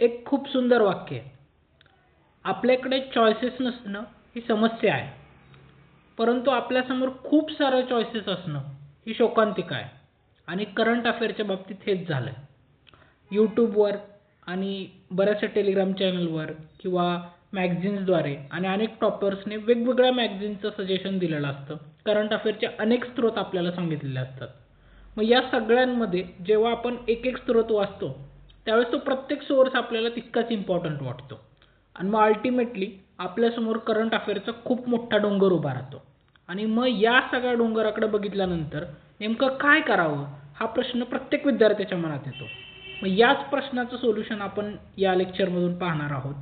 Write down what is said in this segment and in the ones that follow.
एक खूप सुंदर वाक्य आहे. आपल्याकडे चॉईसेस नसणं ही समस्या आहे. परंतु आपल्यासमोर खूप सारं चॉईसेस असणं ही शोकांतिका आहे. आणि करंट अफेअरच्या बाबतीत हेच झालं आहे यूट्यूबवर आणि बऱ्याचशा टेलिग्राम चॅनलवर किंवा मॅगझिन्सद्वारे आणि अनेक टॉपर्सने वेगवेगळ्या मॅगझिन्सचं सजेशन दिलेलं असतं. करंट अफेअरचे अनेक स्रोत आपल्याला सांगितलेले असतात. मग या सगळ्यांमध्ये जेव्हा आपण एक एक स्रोत वाचतो त्यावेळेस तो प्रत्येक सोर्स आपल्याला तितकाच इम्पॉर्टंट वाटतो. आणि मग अल्टिमेटली आपल्यासमोर करंट अफेअरचा खूप मोठा डोंगर उभा राहतो. आणि मग या सगळ्या डोंगराकडे बघितल्यानंतर नेमकं काय करावं हा प्रश्न प्रत्येक विद्यार्थ्याच्या मनात येतो. मग याच प्रश्नाचं सोल्युशन आपण या लेक्चरमधून पाहणार आहोत.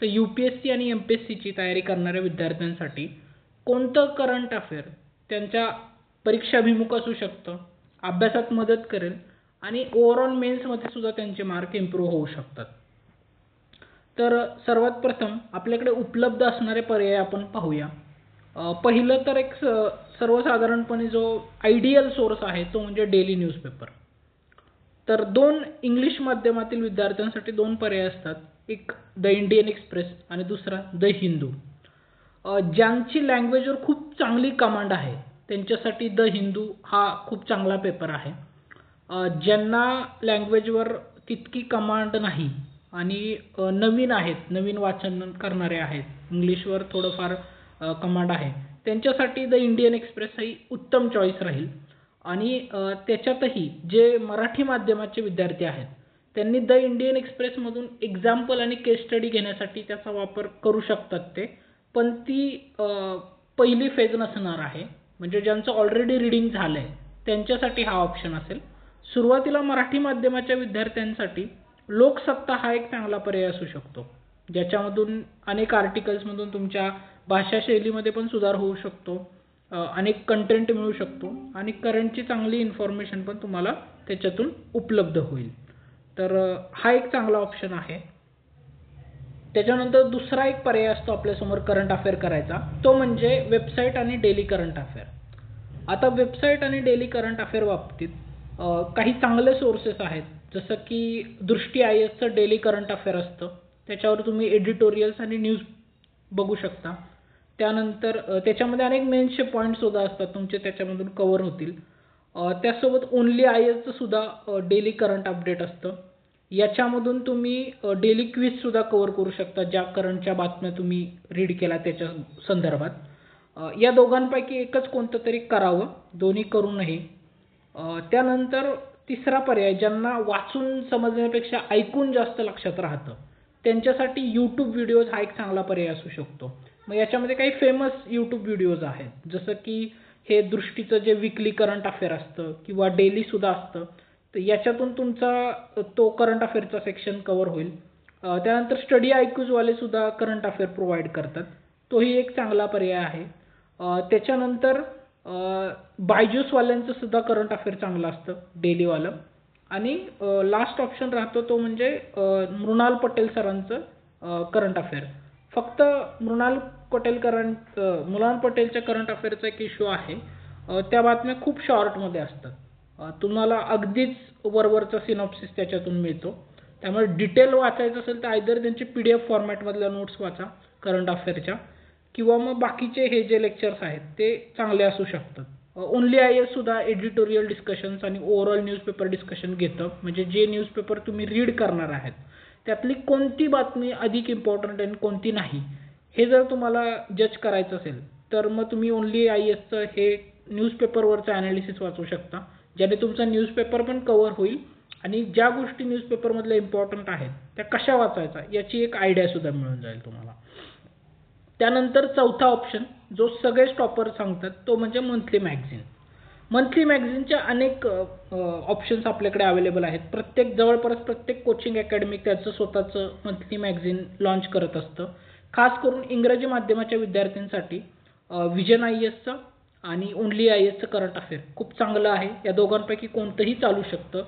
तर यू पी एस सी आणि एम पी एस सीची तयारी करणाऱ्या विद्यार्थ्यांसाठी कोणतं करंट अफेअर त्यांच्या परीक्षाभिमुख असू शकतं अभ्यासात मदत करेल आणि ओव्हरऑल मेन्समध्ये सुद्धा त्यांचे मार्क इम्प्रूव्ह होऊ शकतात. तर सर्वात प्रथम आपल्याकडे उपलब्ध असणारे पर्याय आपण पाहूया. पहिलं तर एक सर्वसाधारणपणे जो आयडियल सोर्स आहे तो म्हणजे डेली न्यूजपेपर तर दोन इंग्लिश माध्यमातील विद्यार्थ्यांसाठी दोन पर्याय असतात. एक द इंडियन एक्सप्रेस आणि दुसरा द हिंदू ज्यांची लँग्वेजवर खूप चांगली कमांड आहे त्यांच्यासाठी द हिंदू हा खूप चांगला पेपर आहे. ज्यांना लँग्वेजवर तितकी कमांड नाही आणि नवीन आहेत नवीन वाचन करणारे आहेत इंग्लिशवर थोडंफार कमांड आहे त्यांच्यासाठी द इंडियन एक्सप्रेस ही उत्तम चॉईस राहील. आणि त्याच्यातही जे मराठी माध्यमाचे विद्यार्थी आहेत त्यांनी द इंडियन एक्सप्रेसमधून एक्झाम्पल आणि केस स्टडी घेण्यासाठी त्याचा वापर करू शकतात ते. पण ती पहिली फेज नसणार आहे. म्हणजे ज्यांचं ऑलरेडी रिडिंग झालं आहे त्यांच्यासाठी हा ऑप्शन असेल. सुरुवातीला मराठी माध्यमाच्या विद्यार्थ्यांसाठी लोकसत्ता हा एक चांगला पर्याय असू शकतो. ज्याच्यामधून अनेक आर्टिकल्समधून तुमच्या भाषा शैलीमध्ये पण सुधार होऊ शकतो. अनेक कंटेंट मिळू शकतो आणि करंटची चांगली इन्फॉर्मेशन पण तुम्हाला त्याच्यातून उपलब्ध होईल. तर हा एक चांगला ऑप्शन आहे. त्याच्यानंतर दुसरा एक पर्याय असतो आपल्यासमोर करंट अफेअर करायचा. तो म्हणजे वेबसाईट आणि डेली करंट अफेअर आता वेबसाईट आणि डेली करंट अफेअर बाबतीत काही चांगले सोर्सेस आहेत. जसं की दृष्टी आय एसचं डेली करंट अफेअर असतं. त्याच्यावर तुम्ही एडिटोरियल्स आणि न्यूज बघू शकता. त्यानंतर त्याच्यामध्ये अनेक मेन्सचे पॉईंटसुद्धा असतात. तुमचे त्याच्यामधून कवर होतील. त्यासोबत ओनली आय एसचं सुद्धा डेली करंट अपडेट असतं. याच्यामधून तुम्ही डेली क्विजसुद्धा कवर करू शकता ज्या करंटच्या बातम्या तुम्ही रीड केला त्याच्या संदर्भात. या दोघांपैकी एकच कोणतं तरी करावं. दोन्ही करू नये. त्यानंतर तिसरा पर्याय ज्यांना वाचून समजण्यापेक्षा ऐकून जास्त लक्षात राहतं त्यांच्यासाठी यूट्यूब व्हिडिओज हा एक चांगला पर्याय असू शकतो. मग याच्यामध्ये काही फेमस यूट्यूब व्हिडिओज आहेत जसं की हे दृष्टीचं जे विकली करंट अफेअर असतं किंवा डेलीसुद्धा असतं तर याच्यातून तुमचा तो करंट अफेअरचा सेक्शन कवर होईल. त्यानंतर स्टडी आयक्यूजवाले सुद्धा करंट अफेअर प्रोव्हाइड करतात. तोही एक चांगला पर्याय आहे. त्याच्यानंतर बायजूसवाल्यांचं सुद्धा करंट अफेअर चांगलं असतं डेलीवालं. आणि लास्ट ऑप्शन राहतो तो म्हणजे मृणाल पटेल सरांचं करंट अफेअर फक्त मृणाल पटेल करंट मृणाल पटेलच्या करंट अफेअरचा एक इश्यू आहे. त्या बातम्या खूप शॉर्टमध्ये असतात. तुम्हाला अगदीच वरवरचा सिनॉप्सिस त्याच्यातून मिळतो. त्यामुळे डिटेल वाचायचं असेल तर आयदर त्यांचे पी डी एफ फॉर्मॅटमधल्या नोट्स वाचा करंट अफेअरच्या किंवा मग बाकीचे हे जे लेक्चर्स आहेत ते चांगले असू शकतात. ओनली आय एस सुद्धा एडिटोरियल डिस्कशन्स आणि ओव्हरऑल न्यूजपेपर डिस्कशन घेतं. म्हणजे जे न्यूजपेपर तुम्ही रीड करणार आहात त्यातली कोणती बातमी अधिक इम्पॉर्टंट आणि कोणती नाही हे जर तुम्हाला जज करायचं असेल तर मग तुम्ही ओनली आय एसचं हे न्यूजपेपरवरचं ॲनालिसिस वाचू शकता. ज्याने तुमचा न्यूजपेपर पण कवर होईल आणि ज्या गोष्टी न्यूजपेपरमधल्या इम्पॉर्टंट आहेत त्या कशा वाचायचा याची एक आयडियासुद्धा मिळून जाईल तुम्हाला. त्यानंतर चौथा ऑप्शन जो सगळे स्टॉपर सांगतात तो म्हणजे मंथली मॅगझिन मंथली मॅगझिनच्या अनेक ऑप्शन्स आपल्याकडे अवेलेबल आहेत. प्रत्येक जवळपास प्रत्येक कोचिंग अकॅडमी त्याचं स्वतःचं मंथली मॅगझिन लॉन्च करत असतं. खास करून इंग्रजी माध्यमाच्या विद्यार्थ्यांसाठी विजन आय एसचं आणि ओनली आय एसचं करंट अफेअर खूप चांगलं आहे. या दोघांपैकी कोणतंही चालू शकतं.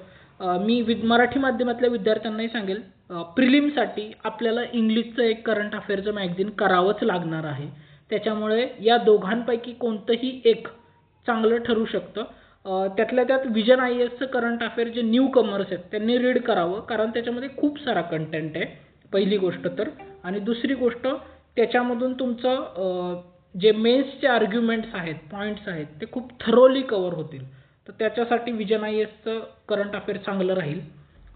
मी विद मराठी माध्यमातल्या विद्यार्थ्यांनाही सांगेल प्रिलिमसाठी आपल्याला इंग्लिशचं एक करंट अफेअरचं मॅगझिन करावंच लागणार आहे. त्याच्यामुळे या दोघांपैकी कोणतंही एक चांगलं ठरू शकतं. त्यातल्या त्यात विजन आय एसचं करंट अफेअर जे न्यू कमर्स आहेत त्यांनी रीड करावं कारण त्याच्यामध्ये खूप सारा कंटेंट आहे. पहिली गोष्ट तर. आणि दुसरी गोष्ट त्याच्यामधून तुमचं जे मेन्सचे आर्ग्युमेंट्स आहेत पॉईंट्स आहेत ते खूप थरोली कवर होतील. तर त्याच्यासाठी विजन आय एसचं करंट अफेअर चांगलं राहील.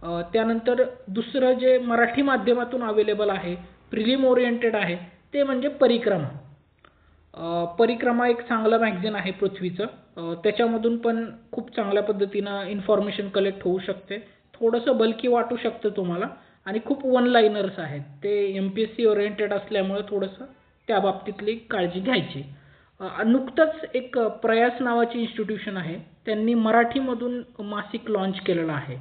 त्यानंतर दुसरं जे मराठी माध्यमातून अवेलेबल आहे प्रिलिम ओरिएंटेड आहे ते म्हणजे परिक्रमा. परिक्रमा एक चांगलं मॅगझिन आहे पृथ्वीचं. त्याच्यामधून पण खूप चांगल्या पद्धतीनं इन्फॉर्मेशन कलेक्ट होऊ शकते. थोडंसं बल्की वाटू शकतं तुम्हाला. आणि खूप वन लाईनर्स आहेत. ते M P S C oriented असल्यामुळे थोडंसं त्या बाबतीतली काळजी घ्यायची. नुकतंच एक प्रयास नावाची इन्स्टिट्यूशन आहे. त्यांनी मराठीमधून मासिक लॉन्च केलेलं आहे.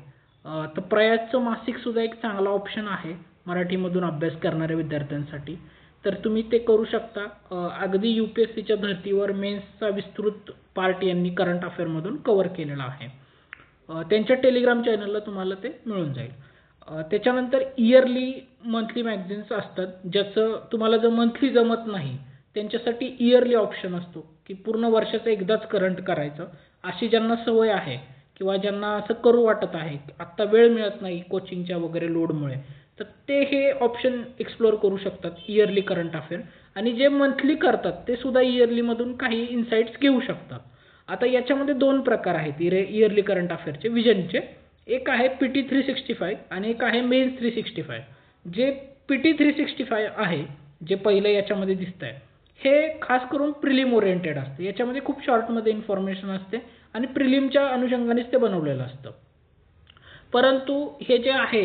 तर प्रयासचं मासिकसुद्धा एक चांगला ऑप्शन आहे मराठीमधून अभ्यास करणाऱ्या विद्यार्थ्यांसाठी. तर तुम्ही ते करू शकता. अगदी यू पी एस सीच्या धर्तीवर मेन्सचा विस्तृत पार्ट यांनी करंट अफेअरमधून कवर केलेला आहे. त्यांच्या टेलिग्राम चॅनलला तुम्हाला ते मिळून जाईल. त्याच्यानंतर इयरली मंथली मॅगझिन्स असतात ज्याचं तुम्हाला जर मंथली जमत नाही त्यांच्यासाठी इयरली ऑप्शन असतो की पूर्ण वर्षाचं एकदाच करंट करायचं अशी ज्यांना सवय आहे किंवा ज्यांना असं करू वाटत आहे आत्ता वेळ मिळत नाही कोचिंगच्या वगैरे लोडमुळे तर ते हे ऑप्शन एक्सप्लोअर करू शकतात इयरली करंट अफेअर आणि जे मंथली करतात ते सुद्धा इयरलीमधून काही इन्साइट्स घेऊ शकतात. आता याच्यामध्ये दोन प्रकार आहेत इरे इयरली करंट अफेअरचे विजनचे. एक आहे P T three sixty five आणि एक आहे मेन्स थ्री सिक्स्टी फाय जे P T three sixty five आहे जे पहिलं याच्यामध्ये दिसत आहे हे खास करून प्रिलिम ओरिएंटेड असते. याच्यामध्ये खूप शॉर्टमध्ये इन्फॉर्मेशन असते. आणि प्रिलिमच्या अनुषंगानेच ते बनवलेलं असतं. परंतु हे जे आहे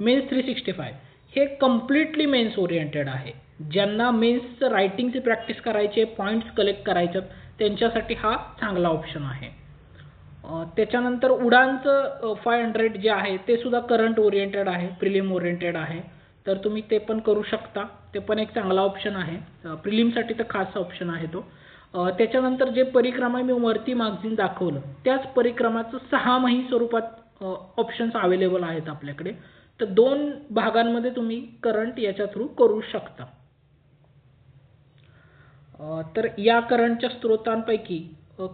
मेन्स थ्री सिक्स्टी फाय हे कम्प्लिटली मेन्स ओरिएंटेड आहे. ज्यांना मेन्सचं रायटिंगची प्रॅक्टिस करायचे पॉईंट्स कलेक्ट करायचे त्यांच्यासाठी हा चांगला ऑप्शन आहे. त्याच्यानंतर उडानचं फाय हंड्रेड जे आहे ते सुद्धा करंट ओरिएंटेड आहे प्रिलिम ओरिएंटेड आहे. तर तुम्ही ते पण करू शकता. ते पण एक चांगला ऑप्शन आहे. प्रिलिमसाठी तर खास ऑप्शन आहे तो. त्याच्यानंतर जे परिक्रमा मी वरती मॅगझिन दाखवलं. त्याच परिक्रमाचं सहामाही स्वरूपात ऑप्शन्स अवेलेबल आहेत आपल्याकडे. तर दोन भागांमध्ये तुम्ही करंट याच्या थ्रू करू शकता. तर या करंटच्या स्त्रोतांपैकी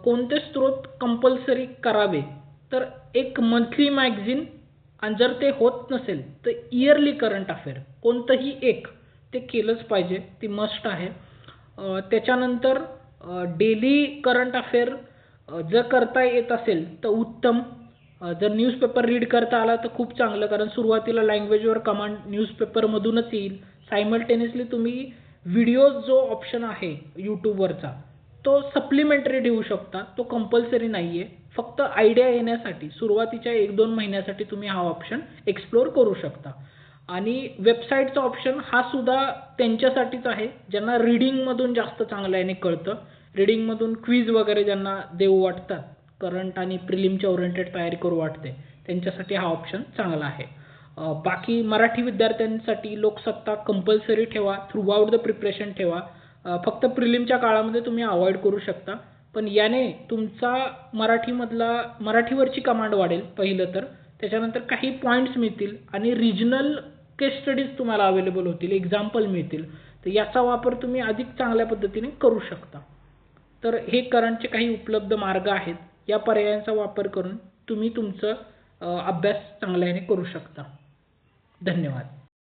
कोणते स्रोत कंपल्सरी करावे? तर एक मंथली मॅगझिन आणि जर ते होत नसेल तर इयरली करंट अफेअर कोणतंही एक ते केलंच पाहिजे ती मस्ट आहे. त्याच्यानंतर डेली करंट अफेअर जर करता येत असेल तर उत्तम. जर न्यूजपेपर रीड करता आला तर खूप चांगलं कारण सुरुवातीला लँग्वेजवर कमांड न्यूजपेपरमधूनच येईल. सायमल्टेनियसली तुम्ही व्हिडिओ जो ऑप्शन आहे यूट्यूबवरचा तो सप्लिमेंटरी देऊ शकता. तो कंपल्सरी नाही आहे फक्त आयडिया येण्यासाठी सुरुवातीच्या एक दोन महिन्यासाठी तुम्ही हा ऑप्शन एक्सप्लोअर करू शकता. आणि वेबसाईटचा ऑप्शन हा सुद्धा त्यांच्यासाठीच आहे ज्यांना रिडिंगमधून जास्त चांगल्याने कळतं. रिडिंगमधून क्विज वगैरे ज्यांना देऊ वाटतात करंट आणि प्रिलिमच्या ओरिएंटेड तयारी करू वाटते त्यांच्यासाठी हा ऑप्शन चांगला आहे. बाकी मराठी विद्यार्थ्यांसाठी लोकसत्ता कंपल्सरी ठेवा थ्रूआउट द प्रिपरेशन ठेवा. फक्त प्रिलिमच्या काळामध्ये तुम्ही अवॉइड करू शकता. पण याने तुमचा मराठीमधला मराठीवरची कमांड वाढेल पहिलं तर. त्याच्यानंतर काही पॉईंट्स मिळतील आणि रिजनल केस स्टडीज तुम्हाला अवेलेबल होतील एक्झाम्पल मिळतील. तर याचा वापर तुम्ही अधिक चांगल्या पद्धतीने करू शकता. तर हे करंटचे काही उपलब्ध मार्ग आहेत. या पर्यायांचा वापर करून तुम्ही तुमचं अभ्यास चांगल्याने करू शकता. धन्यवाद.